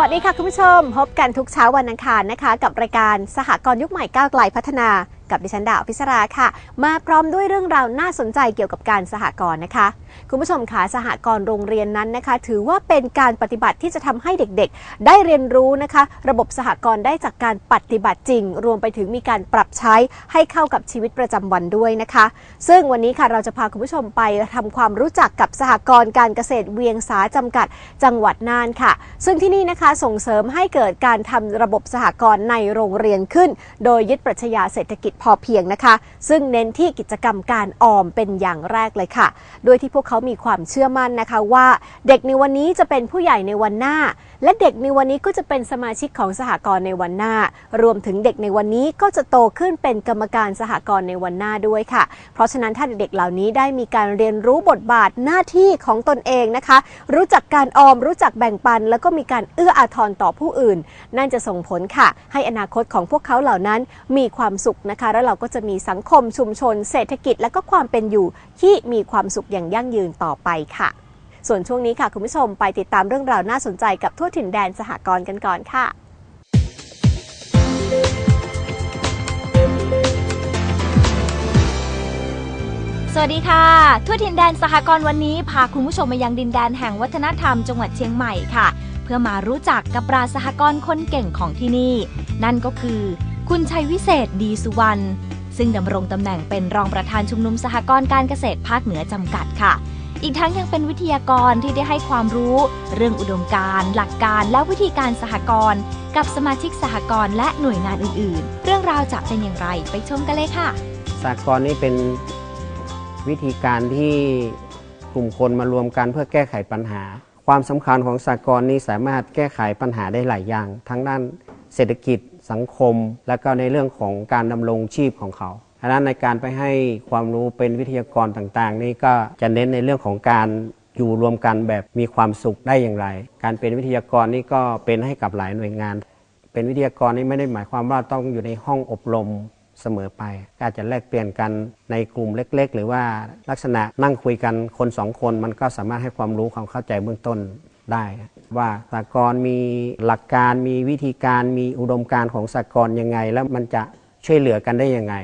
วัสดีค่ะคุณผู้ชม พบกันทุกเช้าวันอังคารนะคะ กับรายการสหกรณ์ยุคใหม่ก้าวไกลพัฒนากับดิฉันดาวพิศราค่ะ มาพร้อมด้วยเรื่องราวน่าสนใจเกี่ยวกับการสหกรณ์นะคะ คุณผู้ชมคะสหกรณ์โรงเรียนนั้นนะคะ ถือว่าเป็นการปฏิบัติที่จะทำให้เด็กๆ ได้เรียนรู้นะคะ ระบบสหกรณ์ได้จากการปฏิบัติจริง รวมไปถึงมีการปรับใช้ให้เข้ากับชีวิตประจำวันด้วยนะคะ ซึ่งวันนี้ค่ะเราจะพาคุณผู้ชมไปทำความรู้จักกับสหกรณ์การเกษตรเวียงสาจำกัดจังหวัดน่านค่ะ ซึ่งที่นี่นะคะส่งเสริมให้เกิดการทำระบบสหกรณ์ในโรงเรียนขึ้น โดยยึดปรัชญาเศรษฐกิจพอเพียงนะคะ ซึ่งเน้นที่กิจกรรมการออมเป็นอย่างแรกเลยค่ะ โดยที่พวกเขามีความเชื่อมั่นนะคะว่า เด็กในวันนี้จะเป็นผู้ใหญ่ในวันหน้าและเด็กในวันนี้ก็จะเป็นสมาชิกของสหกรณ์ในวันหน้า รวมถึงเด็กในวันนี้ก็จะโตขึ้นเป็นกรรมการสหกรณ์ในวันหน้าด้วยค่ะ เพราะฉะนั้นถ้าเด็กๆเหล่านี้ได้มีการเรียนรู้บทบาทหน้าที่ของตนเองนะคะ รู้จักการออม รู้จักแบ่งปัน แล้วก็มีการเอื้ออาทรต่อผู้อื่น นั่นจะส่งผลค่ะ ให้อนาคตของพวกเขาเหล่านั้นมีความสุขนะคะ แล้วเราก็จะมีสังคมชุมชน เศรษฐกิจและก็ความเป็นอยู่ที่มีความสุขอย่างยั่งยืนต่อไปค่ะ ส่วนช่วงนี้ค่ะคุณผู้ชมไปติดตามเรื่องราวน่าสนใจกับทั่วถิ่นแดนสหกรณ์กันก่อนค่ะสวัสดีค่ะ ทั่วทินแดนสหกรณ์วันนี้พาคุณผู้ชมมายังดินแดนแห่งวัฒนธรรมจังหวัดเชียงใหม่ค่ะ เพื่อมารู้จักกับปราสหกรณ์คนเก่งของที่นี่ นั่นก็คือ คุณชัยวิเศษดีสุวรรณซึ่งดำรงตำแหน่งเป็นรองประธานชุมนุมสหกรณ์การเกษตรภาคเหนือจำกัดค่ะ อีกทั้งยังเป็นวิทยากรที่ได้ให้ความรู้ เรื่องอุดมการณ์หลักการและวิธีการสหกรณ์กับสมาชิกสหกรณ์และหน่วยงานอื่นๆ เรื่องราวจะเป็นอย่างไรไปชมกันเลยค่ะสากลนี่เป็นวิธีการที่กลุ่มคนมารวมกันเพื่อแก้ไขปัญหา ความสำคัญของสากลนี้สามารถแก้ไขปัญหาได้หลายอย่าง ทั้งด้านเศรษฐกิจสังคม และก็ในเรื่องของการดำรงชีพของเขา ดังนั้นในการไปให้ความรู้เป็นวิทยากรต่างๆ นี่ก็จะเน้นในเรื่องของการอยู่รวมกันแบบมีความสุขได้อย่างไร การเป็นวิทยากรนี่ก็เป็นให้กับหลายหน่วยงาน เป็นวิทยากรนี่ไม่ได้หมายความว่าต้องอยู่ในห้องอบรมเสมอไปก็อาจจะแลกเปลี่ยนกันในกลุ่มเล็ก ๆ หรือว่าลักษณะนั่งคุยกันคนสองคน มันก็สามารถให้ความรู้ความเข้าใจเบื้องต้นได้ ว่าสากลมีหลักการมีวิธีการมีอุดมการณ์ของสากลยังไง แล้วมันจะช่วยเหลือกันได้ยังไง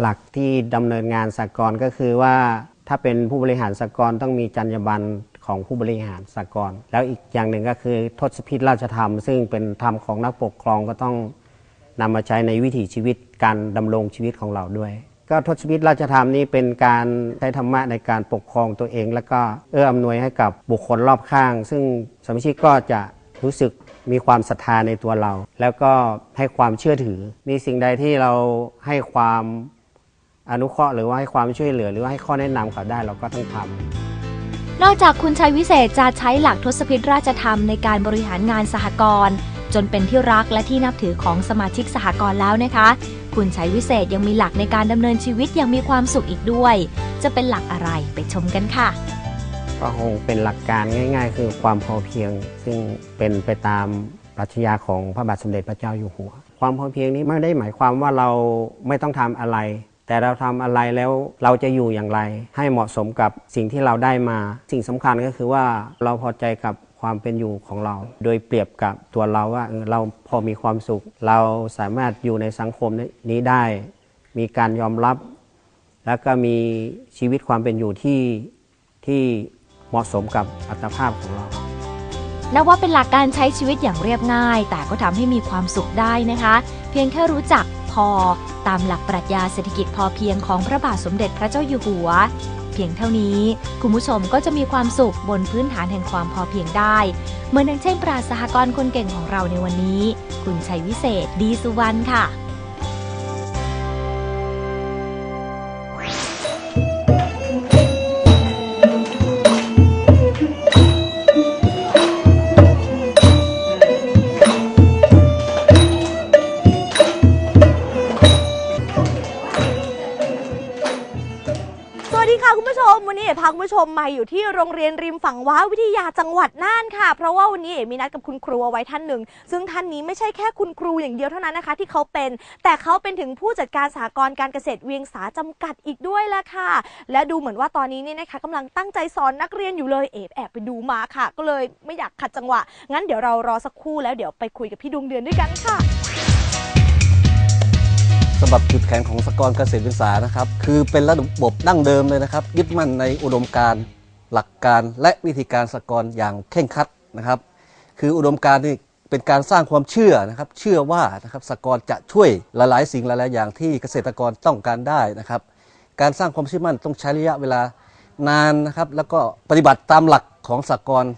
หลักที่ดำเนินงานสากลก็คือว่าถ้าเป็นผู้บริหารสากลต้องมีจรรยาบรรณของผู้บริหารสากลแล้วอีกอย่างหนึ่งก็คือทศพิธราชธรรม ซึ่งเป็นธรรมของนักปกครองก็ต้องนำมาใช้ในวิถีชีวิตการดำรงชีวิตของเราด้วย ก็ทศพิธราชธรรมนี้เป็นการใช้ธรรมะในการปกครองตัวเอง แล้วก็เอื้ออำนวยให้กับบุคคลรอบข้าง ซึ่งสมาชิกก็จะรู้สึกมีความศรัทธาในตัวเรา แล้วก็ให้ความเชื่อถือ มีสิ่งใดที่เราให้ความ อนุเคราะห์หรือว่าให้ความช่วยเหลือ หรือว่าให้ข้อแนะนำเขาได้เราก็ต้องทำ นอกจากคุณชัยวิเศษจะใช้หลักทศพิธราชธรรมในการบริหารงานสหกรณ์จนเป็นที่รักและที่นับถือของสมาชิกสหกรณ์แล้วนะคะ คุณชัยวิเศษยังมีหลักในการดำเนินชีวิตอย่างมีความสุขอีกด้วย จะเป็นหลักอะไรไปชมกันค่ะ ก็คงเป็นหลักการง่าย ๆ คือความพอเพียง ซึ่งเป็นไปตามปรัชญาของพระบาทสมเด็จพระเจ้าอยู่หัว ความพอเพียงนี้ไม่ได้หมายความว่าเราไม่ต้องทำอะไร แต่เราทำอะไรแล้วเราจะอยู่อย่างไร ให้เหมาะสมกับสิ่งที่เราได้มา สิ่งสำคัญก็คือว่าเราพอใจกับความเป็นอยู่ของเรา โดยเปรียบกับตัวเราว่าเราพอมีความสุข เราสามารถอยู่ในสังคมนี้ได้ มีการยอมรับ แล้วก็มีชีวิตความเป็นอยู่ที่ที่เหมาะสมกับอัตภาพของเรานับว่าเป็นหลักการใช้ชีวิตอย่างเรียบง่าย แต่ก็ทำให้มีความสุขได้นะคะ เพียงแค่รู้จัก อ ตามหลักปรัชญาเศรษฐกิจพอเพียงของพระบาทสมเด็จพระเจ้าอยู่หัว เพียงเท่านี้ คุณผู้ชมก็จะมีความสุขบนพื้นฐานแห่งความพอเพียงได้ เหมือนดังเช่นปราสหกรณ์คนเก่งของเราในวันนี้ คุณชัยวิเศษดีสุวรรณค่ะ ชมมาอยู่ที่โรงเรียนริมฝั่งว้าวิทยาจังหวัดน่านค่ะ เพราะว่าวันนี้เอ๋มีนัดกับคุณครูเอาไว้ท่านหนึ่ง ซึ่งท่านนี้ไม่ใช่แค่คุณครูอย่างเดียวเท่านั้นนะคะ ที่เขาเป็น แต่เขาเป็นถึงผู้จัดการสหกรณ์การเกษตรเวียงสาจำกัดอีกด้วยละค่ะ และดูเหมือนว่าตอนนี้นี่นะคะกำลังตั้งใจสอนนักเรียนอยู่เลยเอ๋แอบไปดูมาค่ะ ก็เลยไม่อยากขัดจังหวะ งั้นเดี๋ยวเรารอสักครู่แล้วเดี๋ยวไปคุยกับพี่ดวงเดือนด้วยกันค่ะ สำหรับจุดแข็งของสกรณ์เกษตรวิสานะครับ คือเป็นระบบดั้งเดิมเลยนะครับ ยึดมั่นในอุดมการณ์หลักการและวิธีการสกรณ์อย่างเคร่งคัดนะครับ คืออุดมการณ์นี่เป็นการสร้างความเชื่อนะครับ เชื่อว่านะครับสกรณ์จะช่วยหลาย ๆ สิ่งหลาย ๆ อย่างที่เกษตรกรต้องการได้นะครับ การสร้างความเชื่อมั่นต้องใช้ระยะเวลานานนะครับ แล้วก็ปฏิบัติตามหลักของสกรณ์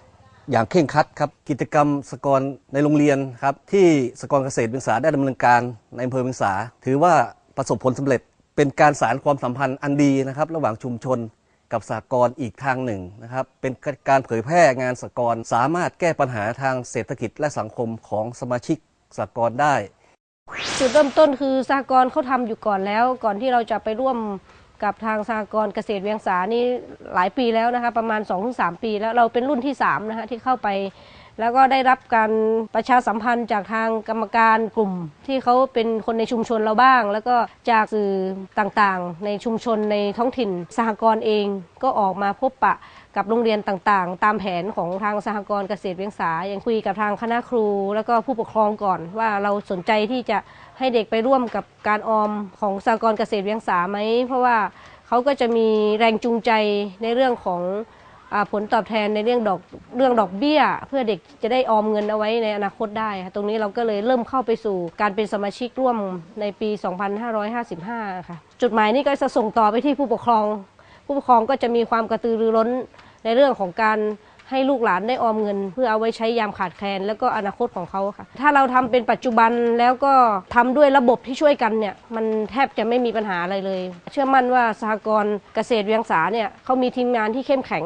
อย่างเคร่งครัดครับกิจกรรมสกรในโรงเรียนครับที่สกรเกษตรเวียงสาได้ดำเนินการในอำเภอเวียงสา ถือว่าประสบผลสำเร็จเป็นการสารความสัมพันธ์อันดีนะครับ ระหว่างชุมชนกับสากรอีกทางหนึ่งนะครับ เป็นการเผยแพร่งานสกรสามารถแก้ปัญหาทางเศรษฐกิจและสังคมของสมาชิกสากรได้ จุดเริ่มต้นคือสหกรเขาทำอยู่ก่อนแล้ว ก่อนที่เราจะไปร่วม กับทางสหกรณ์เกษตรเวียงสานี่หลายปีแล้วนะคะประมาณ 2-3 ปีแล้วเราเป็นรุ่นที่3นะคะที่เข้าไป แล้วก็ได้รับการประชาสัมพันธ์จากทางกรรมการกลุ่ม ที่เขาเป็นคนในชุมชนเราบ้าง แล้วก็จากสื่อต่างๆ ในชุมชนในท้องถิ่นสหกรณ์เองก็ออกมาพบปะกับโรงเรียนต่างๆ ตามแผนของทางสหกรณ์เกษตรเวียงสาอย่างคุยกับทางคณะครู แล้วก็ผู้ปกครองก่อนว่าเราสนใจที่จะ ให้เด็กไปร่วมกับการออมของสหกรณ์เกษตรเวียงสาไหม เพราะว่าเขาก็จะมีแรงจูงใจในเรื่องของอผลตอบแทนในเรื่องดอกเรื่องดอกเบี้ย เพื่อเด็กจะได้ออมเงินเอาไว้ในอนาคตได้ ตรงนี้เราก็เลยเริ่มเข้าไปสู่การเป็นสมาชิกร่วมในปี 2555 ค่ะจุดหมายนี้ก็จะส่งต่อไปที่ผู้ปกครอง ผู้ปกครองก็จะมีความกระตือรือร้นในเรื่องของการ ให้ลูกหลานได้ออมเงิน เพื่อเอาไว้ใช้ยามขาดแคลนแล้วก็อนาคตของเขาค่ะ ถ้าเราทำเป็นปัจจุบันแล้วก็ทำด้วยระบบที่ช่วยกันเนี่ยมันแทบจะไม่มีปัญหาอะไรเลย เชื่อมั่นว่าสหกรณ์เกษตรเวียงสาเนี่ยเขามีทีมงานที่เข้มแข็ง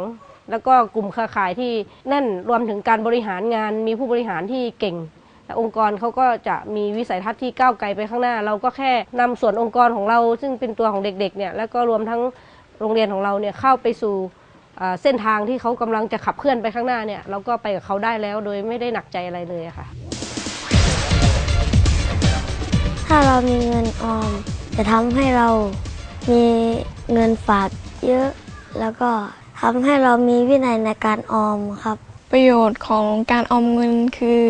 แล้วก็กลุ่มเครือข่ายที่แน่นรวมถึงการบริหารงาน มีผู้บริหารที่เก่งองค์กรเขาก็จะมีวิสัยทัศน์ที่ก้าวไกลไปข้างหน้า เราก็แค่นำส่วนองค์กรของเรา ซึ่งเป็นตัวของเด็กๆเนี่ยแล้วก็รวมทั้งโรงเรียนของเราเนี่ยเข้าไปสู่ เส้นทางที่เขากำลังจะขับเคลื่อนไปข้างหน้าเนี่ยเราก็ไปกับเขาได้แล้วโดยไม่ได้หนักใจอะไรเลยค่ะ ถ้าเรามีเงินออม จะทำให้เรามีเงินฝากเยอะ แล้วก็ทำให้เรามีวินัยในการออมครับ ประโยชน์ของการออมเงินคือ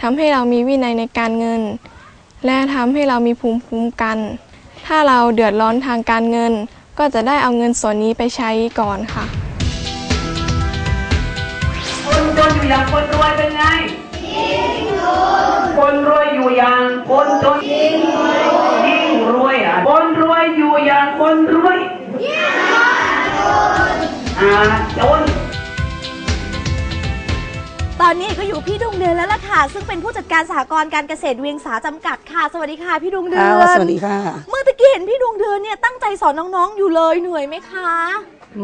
ทำให้เรามีวินัยในการเงิน และทำให้เรามีภูมิคุ้มกัน ถ้าเราเดือดร้อนทางการเงิน ก็จะได้เอาเงินส่วนนี้ไปใช้ก่อนค่ะ จนอยู่อย่างคนรวยเป็นไงคนรวยอยู่อย่างคนจนยิ่งรวยอะคนรวยอยู่อย่างคนรวยอ่าจนตอนนี้ก็อยู่พี่ดวงเดือนแล้วล่ะค่ะ ซึ่งเป็นผู้จัดการสหกรณ์การเกษตรเวียงสาจำกัดค่ะ สวัสดีค่ะพี่ดวงเดือนสวัสดีค่ะ เมื่อตะกี้เห็นพี่ดวงเดือนเนี่ยตั้งใจสอนน้องๆอยู่เลยเหนื่อยไหมคะ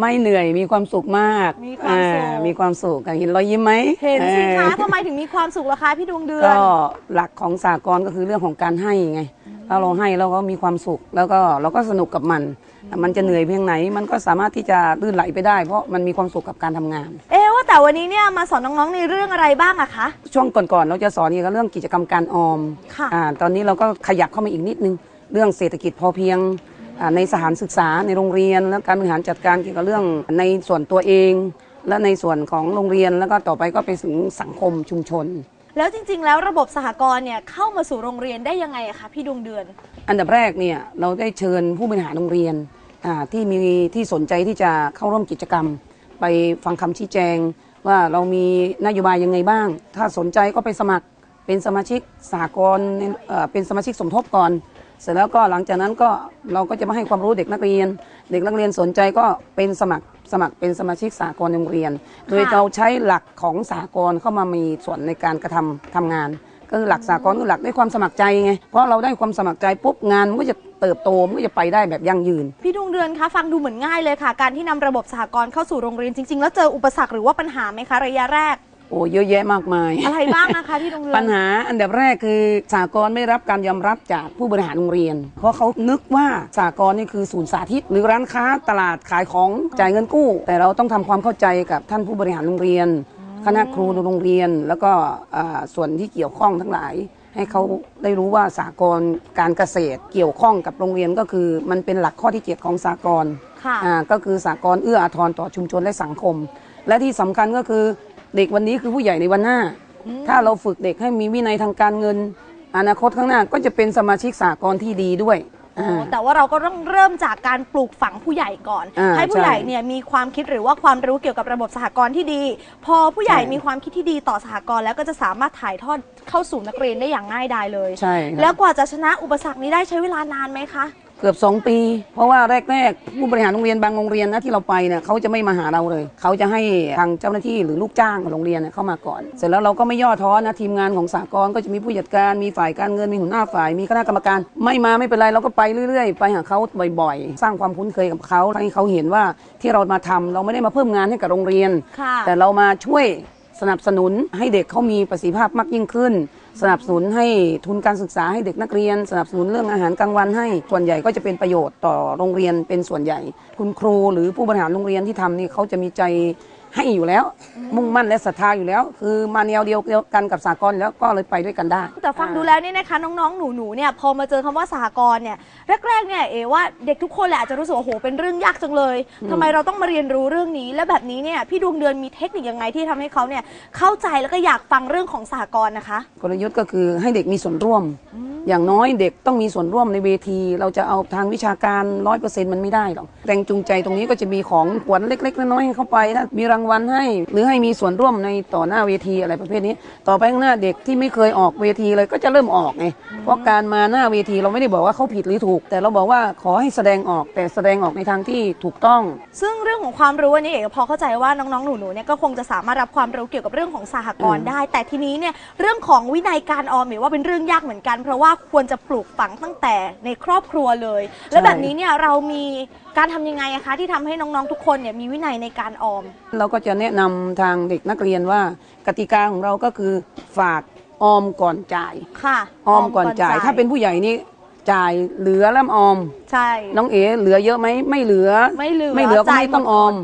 ไม่เหนื่อยมีความสุขมากมีความสุข อ่มีความสุขเห็นรอยยิ้มไหมเห็นสิคะเออทำไมถึงมีความสุขล่ะคะพี่ดวงเดือน ก็หลักของสากลก็คือเรื่องของการให้ไงถ้าเราให้เราก็มีความสุขแล้วก็เราก็สนุกกับมันแต่มันจะเหนื่อยเพียงไหน มันก็สามารถที่จะลื่นไหลไปได้ เพราะมันมีความสุขกับการทำงาน เอ๊ะว่าแต่วันนี้เนี่ยมาสอนน้องๆในเรื่องอะไรบ้างอะคะ ช่วงก่อนๆเราจะสอนเกี่ยวกับเรื่องกิจกรรมการออมค่ะ อ่าตอนนี้เราก็ขยับเข้ามาอีกนิดนึง เรื่องเศรษฐกิจพอเพียงอ่า ในสถานศึกษาในโรงเรียน และการบริหารจัดการเกี่ยวกับเรื่องในส่วนตัวเอง และในส่วนของโรงเรียนแล้วก็ต่อไปก็ไปถึงสังคมชุมชน แล้วจริง ๆ แล้วระบบสหกรณ์เนี่ยเข้ามาสู่โรงเรียนได้ยังไงอะคะพี่ดวงเดือน อันดับแรกเนี่ยเราได้เชิญผู้บริหารโรงเรียนอ่าที่มีที่สนใจที่จะเข้าร่วมกิจกรรม ไปฟังคำชี้แจง ว่าเรามีนโยบายยังไงบ้าง ถ้าสนใจก็ไปสมัครเป็นสมาชิกสหกรณ์ในเอ่อเป็นสมาชิกสมทบก่อน เสร็จแล้วก็หลังจากนั้นก็เราก็จะมาให้ความรู้เด็กนักเรียน เด็กนักเรียนสนใจก็เป็นสมัครสมัครเป็นสมาชิกสหกรณ์โรงเรียน โดยเราใช้หลักของสหกรณ์เข้ามามีส่วนในการกระทำทำงานก็คือหลักสากลคือหลักด้วยความสมัครใจไง เพราะเราได้ความสมัครใจปุ๊บงานมันก็จะเติบโตมันก็จะไปได้แบบยั่งยืน พี่ดวงเดือนคะฟังดูเหมือนง่ายเลยค่ะ การที่นำระบบสหกรณ์เข้าสู่โรงเรียนจริง ๆ แล้วเจออุปสรรคหรือว่าปัญหาไหมคะระยะแรก โอ้เยอะแยะมากมาย อะไรบ้างนะคะพี่ดวงเดือนปัญหาอันดับแรกคือสากลไม่รับการยอมรับจากผู้บริหารโรงเรียน เพราะเขานึกว่าสากลนี่คือศูนย์สาธิต หรือร้านค้าตลาดขายของจ่ายเงินกู้ แต่เราต้องทำความเข้าใจกับท่านผู้บริหารโรงเรียน คณะครูในโรงเรียน แล้วก็อ่าส่วนที่เกี่ยวข้องทั้งหลาย ให้เขาได้รู้ว่าสากลการเกษตรเกี่ยวข้องกับโรงเรียนก็คือ มันเป็นหลักข้อที่เจ็ดของสากลค่ะอ่าก็คือสากลเอื้ออาทรต่อชุมชนและสังคม และที่สำคัญก็คือ เด็กวันนี้คือผู้ใหญ่ในวันหน้า ถ้าเราฝึกเด็กให้มีวินัยทางการเงิน อนาคตข้างหน้าก็จะเป็นสมาชิกสากลที่ดีด้วยอ๋ออ่าแต่ว่าเราก็ต้องเริ่มจากการปลูกฝังผู้ใหญ่ก่อนอ่าให้ผู้ใหญ่ใช่เนี่ยมีความคิดหรือว่าความรู้เกี่ยวกับระบบสหกรณ์ที่ดี พอผู้ใหญ่ใช่มีความคิดที่ดีต่อสหกรณ์แล้วก็จะสามารถถ่ายทอดเข้าสู่นักเรียนได้อย่างง่ายดายเลยใช่ครับแล้วกว่าจะชนะอุปสรรคนี้ได้ใช้เวลานานไหมคะ เกือบ 2 ปี เพราะว่าแรกๆผู้บริหารโรงเรียนบางโรงเรียนนะที่เราไปเนี่ยเขาจะไม่มาหาเราเลย เขาจะให้ทางเจ้าหน้าที่หรือลูกจ้างของโรงเรียนเนี่ยเข้ามาก่อน เสร็จแล้วเราก็ไม่ย่อท้อนะทีมงานของสากลก็จะมีผู้จัดการมีฝ่ายการเงินมีหัวหน้าฝ่ายมีคณะกรรมการ ไม่มาไม่เป็นไรเราก็ไปเรื่อยๆ ไปหาเขาบ่อยๆ สร้างความคุ้นเคยกับเขาให้เขาเห็นว่าที่เรามาทำเราไม่ได้มาเพิ่มงานให้กับโรงเรียนค่ะแต่เรามาช่วยสนับสนุนให้เด็กเขามีประสิทธิภาพมากยิ่งขึ้น สนับสนุนให้ทุนการศึกษาให้เด็กนักเรียน สนับสนุนเรื่องอาหารกลางวันให้ส่วนใหญ่ก็จะเป็นประโยชน์ต่อโรงเรียนเป็นส่วนใหญ่ คุณครูหรือผู้บริหารโรงเรียนที่ทำนี่เขาจะมีใจ ให้อยู่แล้ว มุ่งมั่นและศรัทธาอยู่แล้ว คือมาแนวเดียวกันกับสากลอยู่แล้วก็เลยไปด้วยกันได้ แต่ฟังดูแล้วเนี่ยนะคะน้องๆ หนูๆเนี่ยพอมาเจอคำว่าสหกรณ์เนี่ยแรกๆเนี่ยเอว่าเด็กทุกคนแหละอาจจะรู้สึกว่าโอ้โหเป็นเรื่องยากจังเลยอืมทำไมเราต้องมาเรียนรู้เรื่องนี้ และแบบนี้เนี่ยพี่ดวงเดือนมีเทคนิคยังไงที่ทำให้เขาเนี่ยเข้าใจแล้วก็อยากฟังเรื่องของสหกรณ์นะคะ กลยุทธ์ก็คือให้เด็กมีส่วนร่วม อย่างน้อยเด็กต้องมีส่วนร่วมในเวที เราจะเอาทางวิชาการร้อยเปอร์เซ็นต์มันไม่ได้หรอกแรงจูงใจตรงนี้ก็จะมีของขวัญเล็กๆน้อยๆให้เข้าไปถ้ามีรางวัลให้ หรือให้มีส่วนร่วมในต่อหน้าเวทีอะไรประเภทนี้ ต่อไปข้างหน้าเด็กที่ไม่เคยออกเวทีเลยก็จะเริ่มออกไงเพราะการมาหน้าเวทีเราไม่ได้บอกว่าเขาผิดหรือถูก แต่เราบอกว่าขอให้แสดงออกแต่แสดงออกในทางที่ถูกต้อง ซึ่งเรื่องของความรู้อันนี้เอกพอเข้าใจว่าน้องๆหนูๆเนี่ยก็คงจะสามารถรับความรู้เกี่ยวกับเรื่องของสหกรณ์ได้ แต่ทีนี้เนี่ยเรื่องของวินัยการออมเอกว่าเป็นเรื่องยากเหมือนกัน เพราะว่าควรจะปลูกฝังตั้งแต่ในครอบครัวเลย แล้วแบบนี้เนี่ยเรามีการทำยังไงอะคะที่ทำให้น้องๆทุกคนเนี่ยมีวินัยในการออม เราก็จะแนะนำทางเด็กนักเรียนว่ากติกาของเราก็คือฝากออมก่อนจ่าย ค่ะออมก่อนจ่าย ถ้าเป็นผู้ใหญ่นี่จ่ายเหลือแล้วออม ใช่ น้องเอ๋เหลือเยอะไหมไม่เหลือไม่เหลือไม่เหลือก็จ่ายไม่ต้องหมด ออม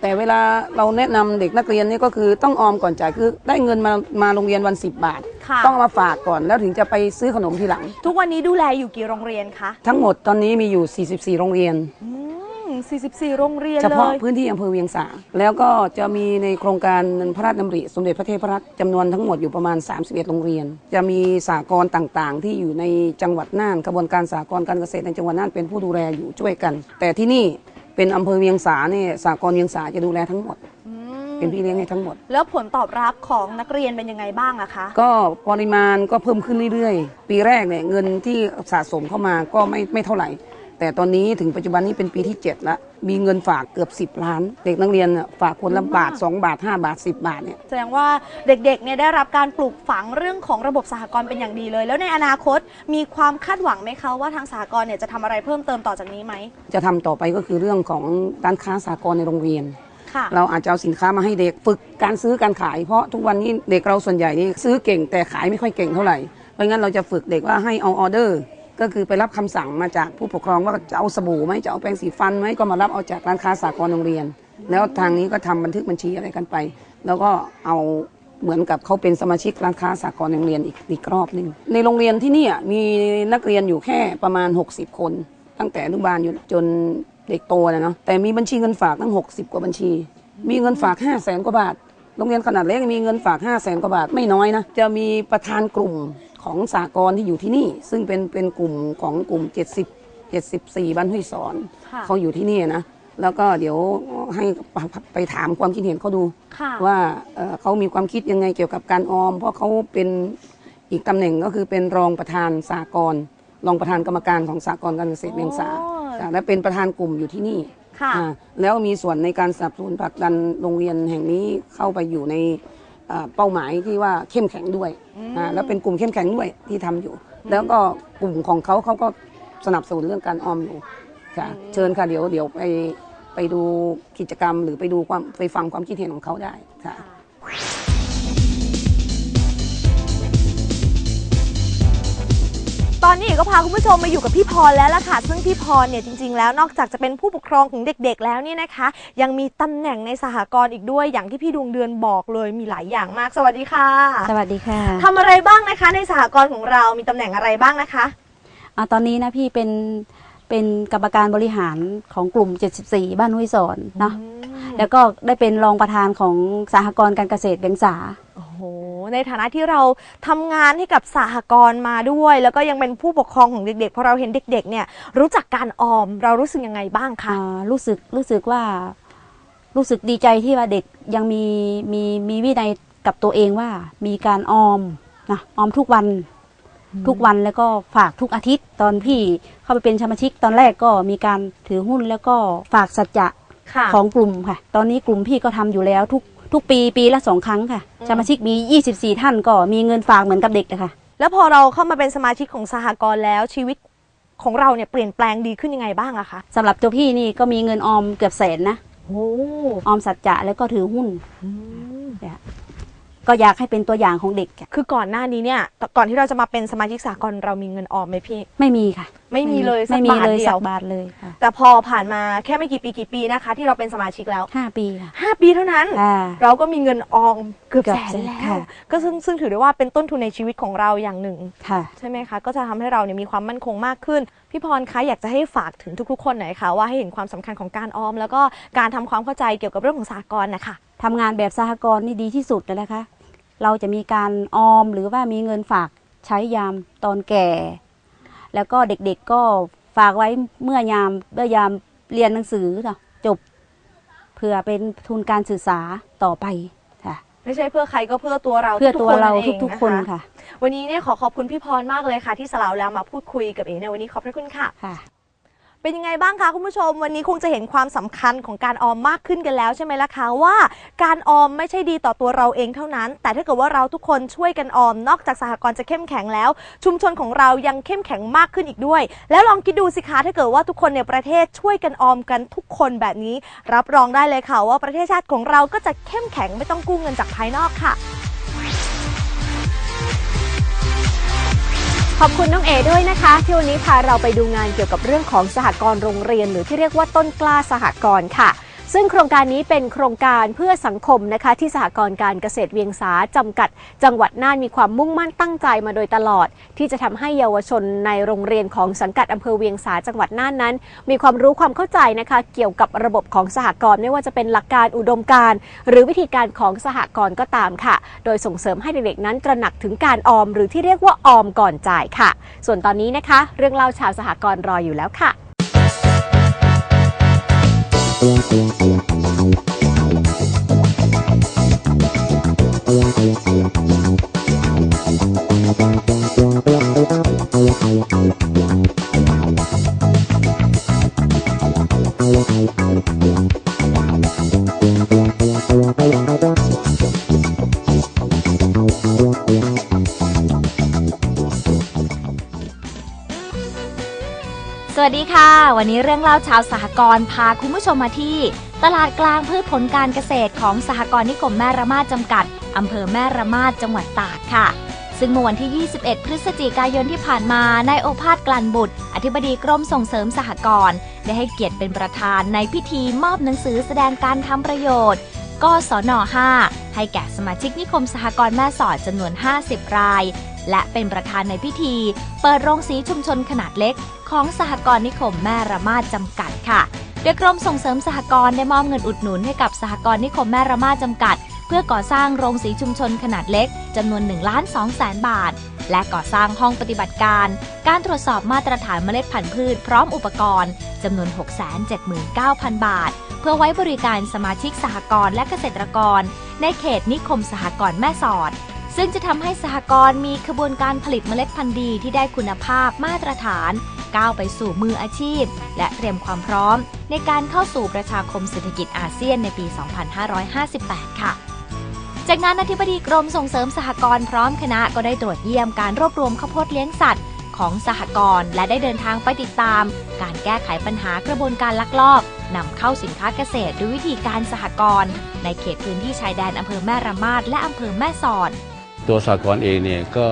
แต่เวลาเราแนะนำเด็กนักเรียนนี่ก็คือต้องออมก่อนจ่ายคือได้เงินมามาโรงเรียนวัน 10 บาท ค่ะ ต้องเอามาฝากก่อนแล้วถึงจะไปซื้อขนมทีหลัง ทุกวันนี้ดูแลอยู่กี่โรงเรียนคะทั้งหมดตอนนี้มีอยู่ 44 โรงเรียน อืม 44 โรงเรียนเฉเลพาะยพื้นที่อำเภอเวียงสา แล้วก็จะมีในโครงการพระราชดำริ สมเด็จพระเทพรัตน์จำนวนทั้งหมดอยู่ประมาณ 31 โรงเรียน จะมีสากลต่างๆ ที่อยู่ในจังหวัดน่านกระบวนการสากลการเกษตรในจังหวัดน่านเป็นผู้ดูแลอยู่ช่วยกัน แต่ที่นี่เป็นอำเภอเวียงสาเนี่ยสากลเวียงสาจะดูแลทั้งหมด เป็นพี่เลี้ยงให้ทั้งหมด แล้วผลตอบรับของนักเรียนเป็นยังไงบ้างอะคะ ก็ปริมาณก็เพิ่มขึ้นเรื่อยๆ ปีแรกเนี่ยเงินที่สะสมเข้ามาก็ไม่ไม่เท่าไหร่ แต่ตอนนี้ถึงปัจจุบันนี้เป็นปีที่ 7 แล้ว มีเงินฝากเกือบ 10 ล้าน เด็กนักเรียนน่ะฝากคนละบาท 2 บาท 5 บาท 10 บาทเนี่ยแสดงว่าเด็กๆเนี่ยได้รับการปลูกฝังเรื่องของระบบสหกรณ์เป็นอย่างดีเลย แล้วในอนาคตมีความคาดหวังไหมคะว่าทางสหกรณ์เนี่ยจะทำอะไรเพิ่มเติมต่อจากนี้ไหมจะทำต่อไปก็คือเรื่องของการค้าสากลในโรงเรียนค่ะเราอาจจะเอาสินค้ามาให้เด็กฝึกการซื้อการขาย เพราะทุกวันนี้เด็กเราส่วนใหญ่นี่ซื้อเก่งแต่ขายไม่ค่อยเก่งเท่าไหร่เพราะงั้นเราจะฝึกเด็กว่าให้เอาออเดอร์ ก็คือไปรับคำสั่งมาจากผู้ปกครองว่าจะเอาสบู่ไหมจะเอาแปรงสีฟันไหมก็มารับเอาจากร้านค้าสากลโรงเรียน แล้วทางนี้ก็ทำบันทึกบัญชีอะไรกันไป แล้วก็เอาเหมือนกับเขาเป็นสมาชิกร้านค้าสากลโรงเรียนอีกอีกรอบหนึ่งในโรงเรียนที่นี่มีนักเรียนอยู่แค่ประมาณ 60 คน ตั้งแต่อนุบาลอยู่จนเด็กโตนะเนาะแต่มีบัญชีเงินฝากตั้ง 60 กว่าบัญชี มีเงินฝาก 5 0 0แสนกว่าบาทโรงเรียนขนาดเล็กมีเงินฝาก 5 0 0แสนกว่าบาทไม่น้อยนะจะมีประธานกลุ่ม ของสากลที่อยู่ที่นี่ ซึ่งเป็นเป็นกลุ่มของกลุ่ม 70 74บ้านห้วยสอนค่ะเขาอยู่ที่นี่นะ แล้วก็เดี๋ยวให้ไปถามความคิดเห็นเขาดู ค่ะว่าเอ่อเขามีความคิดยังไงเกี่ยวกับการออม เพราะเขาเป็นอีกตำแหน่งก็คือเป็นรองประธานสากลรองประธานกรรมการของสากลการเกษตรเวียงสาอ๋อจ้ะและเป็นประธานกลุ่มอยู่ที่นี่ ค่ะ อ่าแล้วมีส่วนในการสนับสนุนผลักดันโรงเรียนแห่งนี้เข้าไปอยู่ใน เอ่อเป้าหมายที่ว่าเข้มแข็งด้วยอ่าแล้วเป็นกลุ่มเข้มแข็งด้วยที่ทำอยู่ แล้วก็กลุ่มของเขาเขาก็สนับสนุนเรื่องการออมอยู่ค่ะเชิญค่ะเดี๋ยวเดี๋ยวไปไปดูกิจกรรมหรือไปดูความไปฟังความคิดเห็นของเขาได้ค่ะ ตอนนี้เอกก็พาคุณผู้ชมมาอยู่กับพี่พรแล้วล่ะค่ะ ซึ่งพี่พรเนี่ยจริงๆ แล้วนอกจากจะเป็นผู้ปกครองของเด็กๆ แล้วเนี่ยนะคะ ยังมีตำแหน่งในสหกรณ์อีกด้วยอย่างที่พี่ดวงเดือนบอกเลยมีหลายอย่างมาก สวัสดีค่ะสวัสดีค่ะทำอะไรบ้างนะคะ ในสหกรณ์ของเรามีตำแหน่งอะไรบ้างนะคะ อ่าตอนนี้นะพี่เป็นเป็นกรรมการบริหารของกลุ่ม 74 บ้านห้วยสอนเนาะแล้วก็ได้เป็นรองประธานของสหกรณ์การเกษตรเวียงสา โอ้โห ในฐานะที่เราทำงานให้กับสหกรณ์มาด้วย แล้วก็ยังเป็นผู้ปกครองของเด็กๆพอเราเห็นเด็ก ๆ เนี่ย รู้จักการออมเรารู้สึกยังไงบ้างคะอ่ารู้สึกรู้สึกว่า รู้สึกดีใจที่ว่าเด็กยังมีมีมีวินัยกับตัวเองว่า มีการออมนะออมทุกวัน ทุกวันแล้วก็ฝากทุกอาทิตย์ ตอนพี่เข้าไปเป็นสมาชิกตอนแรกก็มีการถือหุ้นแล้วก็ฝากสัจจะ ค่ะ ของกลุ่มค่ะ ตอนนี้กลุ่มพี่ก็ทำอยู่แล้วทุก ทุกปีปีละสองครั้งค่ะ สมาชิกมี 24 ท่านก็มีเงินฝากเหมือนกับเด็กเลยค่ะ แล้วพอเราเข้ามาเป็นสมาชิกของสหกรณ์แล้วชีวิตของเราเนี่ยเปลี่ยนแปลงดีขึ้นยังไงบ้างอะคะสำหรับตัวพี่นี่ก็มีเงินออมเกือบแสนนะโอ้ออมสัจจะแล้วก็ถือหุ้นเนี่ย ก็อยากให้เป็นตัวอย่างของเด็กอะคือก่อนหน้านี้เนี่ยก่อนที่เราจะมาเป็นสมาชิกสหกรณ์เรามีเงินออมไหมพี่ ไม่มีค่ะ ไม่มีเลยสัไม่กมีบาทเลยเดีสัยวกบาทเลยค่ะแต่พอผ่านมาแค่ไม่กี่ปีกี่ปีนะคะ ที่เราเป็นสมาชิกแล้วห้าปีค่ะห้าปีเท่านั้น อ่า เราก็มีเงินออมเกือบเกือบแสนแสนแล้ว ค่ะ ก็ซึ่งซึ่งถือได้ว่าเป็นต้นทุนในชีวิตของเราอย่างหนึ่ง ค่ะ ใช่ไหมคะ ก็จะทำให้เราเนี่ยมีความมั่นคงมากขึ้น พี่พรคะอยากจะให้ฝากถึงทุกๆ คนหน่อยค่ะ ว่าให้เห็นความสำคัญของการออม แล้วก็การทำความเข้าใจเกี่ยวกับเรื่องของสหกรณ์นะคะ ทำงานแบบสหกรณ์นี่ดีที่สุดเลยนะคะ เราจะมีการออมหรือว่ามีเงินฝากใช้ยามตอนแก่ แล้วก็เด็กๆก็ฝากไว้เมื่อยามเมื่อยามเรียนหนังสือเนาะจบเพื่อเป็นทุนการศึกษาต่อไปค่ะ ไม่ใช่เพื่อใครก็เพื่อตัวเราเพื่อตัวเราๆองทุกๆคนค่ะ วันนี้เนี่ยขอขอบคุณพี่พรมากเลยค่ะ ที่สละเวลามาพูดคุยกับเอ๋ในวันนี้ขอบพระคุณค่ะค่ะ เป็นยังไงบ้างคะคุณผู้ชม วันนี้คงจะเห็นความสำคัญของการออมมากขึ้นกันแล้วใช่ไหมล่ะคะว่า การออมไม่ใช่ดีต่อตัวเราเองเท่านั้น แต่ถ้าเกิดว่าเราทุกคนช่วยกันออม นอกจากสหกรณ์จะเข้มแข็งแล้ว ชุมชนของเรายังเข้มแข็งมากขึ้นอีกด้วย แล้วลองคิดดูสิคะถ้าเกิดว่าทุกคนในประเทศช่วยกันออมกันทุกคนแบบนี้ รับรองได้เลยค่ะว่าประเทศชาติของเราก็จะเข้มแข็งไม่ต้องกู้เงินจากภายนอกค่ะ ขอบคุณน้องเอด้วยนะคะ ที่วันนี้พาเราไปดูงานเกี่ยวกับเรื่องของสหกรณ์โรงเรียน หรือที่เรียกว่าต้นกล้าสหกรณ์ค่ะ ซึ่งโครงการนี้เป็นโครงการเพื่อสังคมนะคะที่สหกรณ์การเกษตรเวียงสาจำกัด จังหวัดน่านมีความมุ่งมั่นตั้งใจมาโดยตลอด ที่จะทำให้เยาวชนในโรงเรียนของสังกัดอำเภอเวียงสาจังหวัดน่านนั้น มีความรู้ความเข้าใจนะคะเกี่ยวกับระบบของสหกรณ์ไม่ว่าจะเป็นหลักการอุดมการ หรือวิธีการของสหกรณ์ก็ตามค่ะ โดยส่งเสริมให้เด็กๆนั้นตระหนักถึงการออม หรือที่เรียกว่าออมก่อนจ่ายค่ะ ส่วนตอนนี้นะคะ เรื่องเล่าชาวสหกรณ์รออยู่แล้วค่ะ Thank you. วันนี้เรื่องเล่าชาวสหกรณ์พาคุณผู้ชมมาที่ ตลาดกลางพืชผลการเกษตรของสหกรณ์นิคมแม่ระมาดจำกัดอำเภอแม่ระมาดจังหวัดตากค่ะ ซึ่งเมื่อวันที่ 21 พฤศจิกายนที่ผ่านมานายโอภาสกลั่นบุตร อธิบดีกรมส่งเสริมสหกรณ์ได้ให้เกียรติเป็นประธานในพิธีมอบหนังสือแสดงการทำประโยชน์กศน5 ให้แก่สมาชิกนิคมสหกรณ์แม่สอดจำนวน 50 ราย และเป็นประธานในพิธี เปิดโรงสีชุมชนขนาดเล็ก ของสหกรณ์นิคมแม่ระมาดจำกัดค่ะ โดยกรมส่งเสริมสหกรณ์ได้มอบเงินอุดหนุนให้กับสหกรณ์นิคมแม่ระมาดจำกัด เพื่อก่อสร้างโรงสีชุมชนขนาดเล็กจำนวน1ล้าน2แสนบาท และก่อสร้างห้องปฏิบัติการ การตรวจสอบมาตรฐานเมล็ดพันธุ์พืชพร้อมอุปกรณ์จำนวน 679,000 บาท เพื่อไว้บริการสมาชิกสหกรณ์และเกษตรกร ในเขตนิคมสหกรณ์แม่สอด ซึ่งจะทำให้สหกรณ์มีขบวนการผลิตเมล็ดพันธุ์ดีที่ได้คุณภาพมาตรฐาน ก้าวไปสู่มืออาชีพ และเตรียมความพร้อม ในการเข้าสู่ประชาคมเศรษฐกิจอาเซียนในปี 2558 ค่ะจากนั้นอธิบดีกรมส่งเสริมสหกรณ์พร้อมคณะก็ได้ตรวจเยี่ยมการรวบรวมข้าวโพดเลี้ยงสัตว์ ของสหกรณ์และได้เดินทางไปติดตาม การแก้ไขปัญหากระบวนการลักลอบนำเข้าสินค้าเกษตรด้วยวิธีการสหกรณ์ในเขตพื้นที่ชายแดนอำเภอแม่ระมาดและอำเภอแม่สอด ตัวสากรณ์เองเนี่ยก็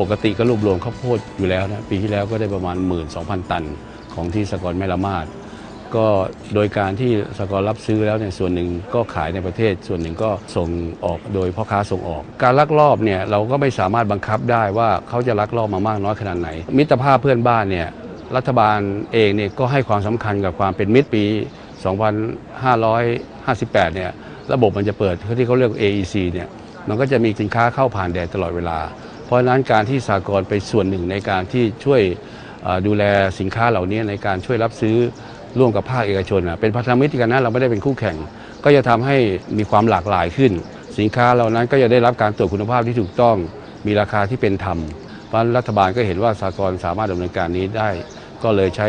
ปกติก็รวบรวมข้าวโพดอยู่แล้วนะปีที่แล้วก็ได้ประมาณ 12,000 ตันของที่สากรณ์แม่ละมาดก็โดยการที่สากรณ์รับซื้อแล้วเนี่ยส่วนหนึ่งก็ขายในประเทศ ส่วนหนึ่งก็ส่งออกโดยพ่อค้าส่งออก การลักลอบเนี่ยเราก็ไม่สามารถบังคับได้ว่าเขาจะลักลอบมามากน้อยขนาดไหน มิตรภาพเพื่อนบ้านเนี่ยรัฐบาลเองเนี่ยก็ให้ความสำคัญกับความเป็นมิตรปี 2558 เนี่ยระบบมันจะเปิดที่เขาเรียก AEC เนี่ย มันก็จะมีสินค้าเข้าผ่านแดนตลอดเวลา เพราะฉะนั้นการที่สากลไปส่วนหนึ่งในการที่ช่วยดูแลสินค้าเหล่านี้ในการช่วยรับซื้อร่วมกับภาคเอกชนเป็นพันธมิตรกันนะเราไม่ได้เป็นคู่แข่ง ก็จะทำให้มีความหลากหลายขึ้น สินค้าเหล่านั้นก็จะได้รับการตรวจคุณภาพที่ถูกต้อง มีราคาที่เป็นธรรมเพราะรัฐบาลก็เห็นว่าสากลสามารถดำเนินการนี้ได้ ก็เลยใช้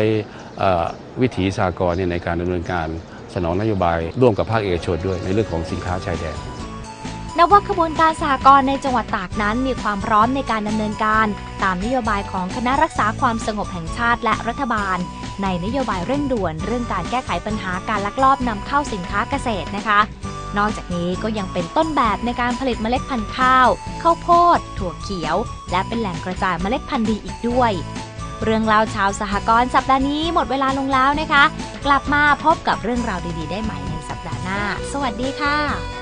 วิถีสากลเนี่ยในการดำเนินการสนองนโยบายร่วมกับภาคเอกชนด้วยในเรื่องของสินค้าชายแดน นับว่าขบวนการสหกรณ์ในจังหวัดตากนั้นมีความพร้อมในการดำเนินการ ตามนโยบายของคณะรักษาความสงบแห่งชาติและรัฐบาล ในนโยบายเร่งด่วนเรื่องการแก้ไขปัญหาการลักลอบนำเข้าสินค้าเกษตรนะคะ นอกจากนี้ก็ยังเป็นต้นแบบในการผลิตเมล็ดพันธุ์ข้าว ข้าวโพด ถั่วเขียว และเป็นแหล่งกระจายเมล็ดพันธุ์ดีอีกด้วยเรื่องราวชาวสหกรณ์สัปดาห์นี้หมดเวลาลงแล้วนะคะ กลับมาพบกับเรื่องราวดีๆ ได้ใหม่ในสัปดาห์หน้า สวัสดีค่ะ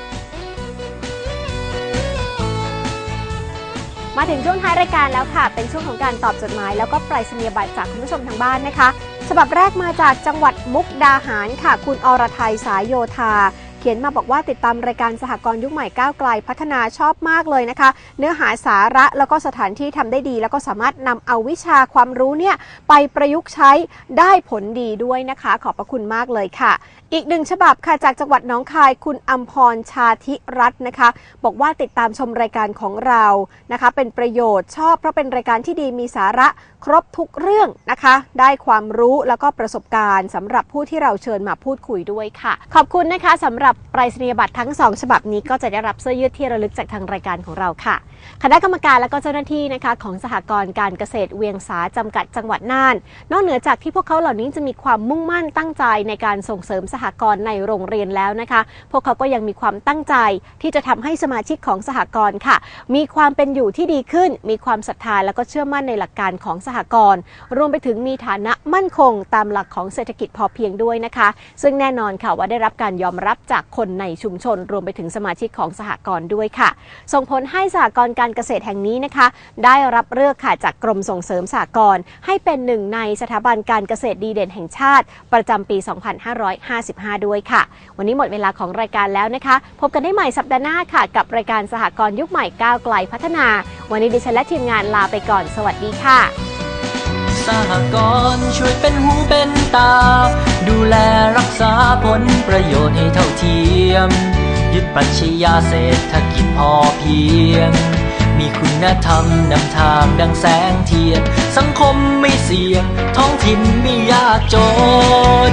มาถึงช่วงท้ายรายการแล้วค่ะ เป็นช่วงของการตอบจดหมาย แล้วก็ไปรษณียบัตรจากคุณผู้ชมทางบ้านนะคะ ฉบับแรกมาจากจังหวัดมุกดาหารค่ะ คุณอรไทยสายโยธาเขียนมาบอกว่าติดตามรายการสหกรณ์ยุคใหม่ก้าวไกลพัฒนาชอบมากเลยนะคะ เนื้อหาสาระแล้วก็สถานที่ทำได้ดี แล้วก็สามารถนำเอาวิชาความรู้เนี่ยไปประยุกต์ใช้ได้ผลดีด้วยนะคะ ขอบพระคุณมากเลยค่ะ อีกหนึ่งฉบับค่ะจากจังหวัดน้องคายคุณอัมพรชาธิรัตน์นะคะ บอกว่าติดตามชมรายการของเรานะคะ เป็นประโยชน์ชอบเพราะเป็นรายการที่ดีมีสาระครบทุกเรื่องนะคะ ได้ความรู้แล้วก็ประสบการณ์สำหรับผู้ที่เราเชิญมาพูดคุยด้วยค่ะ ขอบคุณนะคะสำหรับปรษณียบัตรทั้ง 2 ฉบับนี้ก็จะได้รับเสื้อยืดที่ระลึกจากทางรายการของเราค่ะ คณะกรรมการและก็เจ้าหน้าที่นะคะ ของสหกรณ์การเกษตรเวียงสาจำกัดจังหวัดน่าน นอกเหนือจากที่พวกเขาเหล่านี้จะมีความมุ่งมั่นตั้งใจในการส่งเสริมสหกรณ์ในโรงเรียนแล้วนะคะ พวกเขาก็ยังมีความตั้งใจที่จะทำให้สมาชิกของสหกรณ์ค่ะ มีความเป็นอยู่ที่ดีขึ้น มีความศรัทธาและก็เชื่อมั่นในหลักการของสหกรณ์รวมไปถึงมีฐานะมั่นคงตามหลักของเศรษฐกิจพอเพียงด้วยนะคะ ซึ่งแน่นอนค่ะว่าได้รับการยอมรับจากคนในชุมชน รวมไปถึงสมาชิกของสหกรณ์ด้วยค่ะ ส่งผลให้สหกรณ์การเกษตรแห่งนี้นะคะ ได้รับเลือกค่ะจากกรมส่งเสริมสหกรณ์ให้เป็นหนึ่งในสถาบันการเกษตรดีเด่นแห่งชาติ ประจำปี 255 2555 ด้วยค่ะ วันนี้หมดเวลาของรายการแล้วนะคะ พบกันได้ใหม่สัปดาห์หน้าค่ะ กับรายการสหกรณ์ยุคใหม่ก้าวไกลพัฒนา วันนี้ดิฉันและทีมงานลาไปก่อน สวัสดีค่ะ สหกรณ์ช่วยเป็นหูเป็นตา ดูแลรักษาผลประโยชน์ให้เท่าเทียม ยึดปรัชญาเศรษฐกิจพอเพียงมีคุณธรรมนำทางดังแสงเทียน สังคมไม่เสี่ยง ท้องถิ่นไม่ยากจน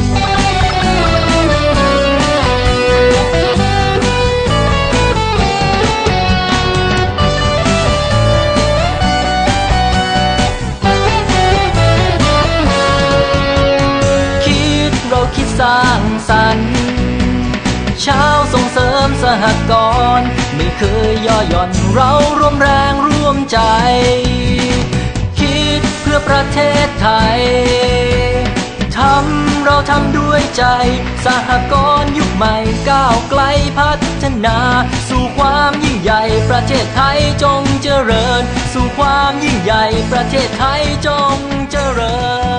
ไทยทำเราทำด้วยใจ สหกรณ์ยุคใหม่ก้าวไกลพัฒนา สู่ความยิ่งใหญ่ประเทศไทยจงเจริญ สู่ความยิ่งใหญ่ประเทศไทยจงเจริญ